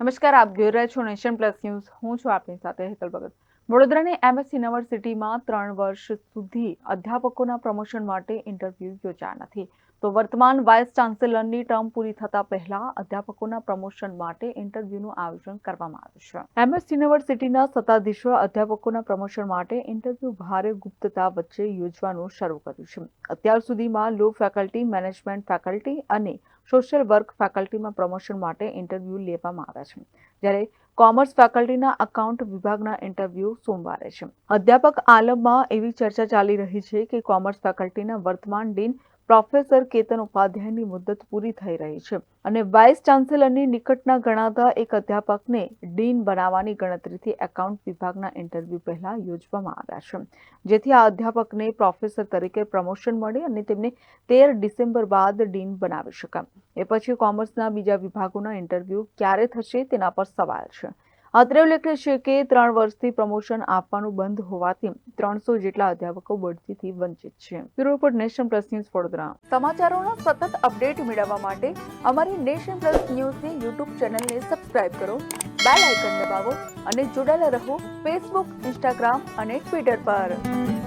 નમસ્કાર, આપ જોઈ રહ્યા છો નેશન પ્લસ ન્યૂઝ. હું છું આપની સાથે હેતલ ભગત. વડોદરાની એમએસ યુનિવર્સિટીમાં ત્રણ વર્ષ સુધી અધ્યાપકોના પ્રમોશન માટે ઇન્ટરવ્યૂ યોજાયા નથી. તો વર્તમાન વાઇસ ચાન્સેલરની ટર્મ પૂરી થતા પહેલા અધ્યાપકોના પ્રમોશન માટે ઇન્ટરવ્યૂનું આયોજન કરવામાં આવ્યું છે. એમએસ યુનિવર્સિટીના સત્તાધીશો અધ્યાપકોના પ્રમોશન માટે ઇન્ટરવ્યૂ ભારે ગુપ્તતા વચ્ચે યોજવાનું શરૂ કર્યું છે. અત્યાર સુધીમાં લો ફેકલ્ટી, મેનેજમેન્ટ ફેકલ્ટી અને સોશિયલ વર્ક ફેકલ્ટીમાં પ્રમોશન માટે ઇન્ટરવ્યૂ લેવામાં આવ્યા છે. જ્યારે કોમર્સ ફેકલ્ટીના અકાઉન્ટ વિભાગના ઇન્ટરવ્યૂ સોમવારે છે. અધ્યાપક આલમમાં એવી ચર્ચા ચાલી રહી છે કે કોમર્સ ફેકલ્ટીના વર્તમાન ડીન પ્રોફેસર કેતન ઉપાધ્યાયની મુદત પૂરી થઈ રહી છે અને વાઇસ ચાન્સેલરની નિકટના ગણાતા એક અધ્યાપકને ડીન બનાવવાની ગણતરીથી એકાઉન્ટ વિભાગના ઇન્ટરવ્યૂ પહેલા યોજવામાં આવ્યા છે. જેથી આ અધ્યાપકને પ્રોફેસર તરીકે પ્રમોશન મળે અને તેમને તેર ડિસેમ્બર બાદ ડીન બનાવી શકાય. એ પછી કોમર્સના બીજા વિભાગોના ઇન્ટરવ્યૂ ક્યારે થશે તેના પર સવાલ છે. અત્રે ઉલ્લેખનીય છે કે ત્રણ વર્ષથી પ્રમોશન આપવાનું બંધ હોવાથી ત્રણસો જેટલા અધ્યાપકો બઢતીથી વંચિત છે. Bureau report Nation Plus News Vadodara. સમાચારોનો સતત અપડેટ મેળવવા માટે અમારી નેશન પ્લસ ન્યૂઝની યુટ્યુબ ચેનલને સબસ્ક્રાઇબ કરો, બેલ આઇકન દબાવો અને જોડાયેલા રહો ફેસબુક, ઇન્સ્ટાગ્રામ અને ટ્વિટર પર.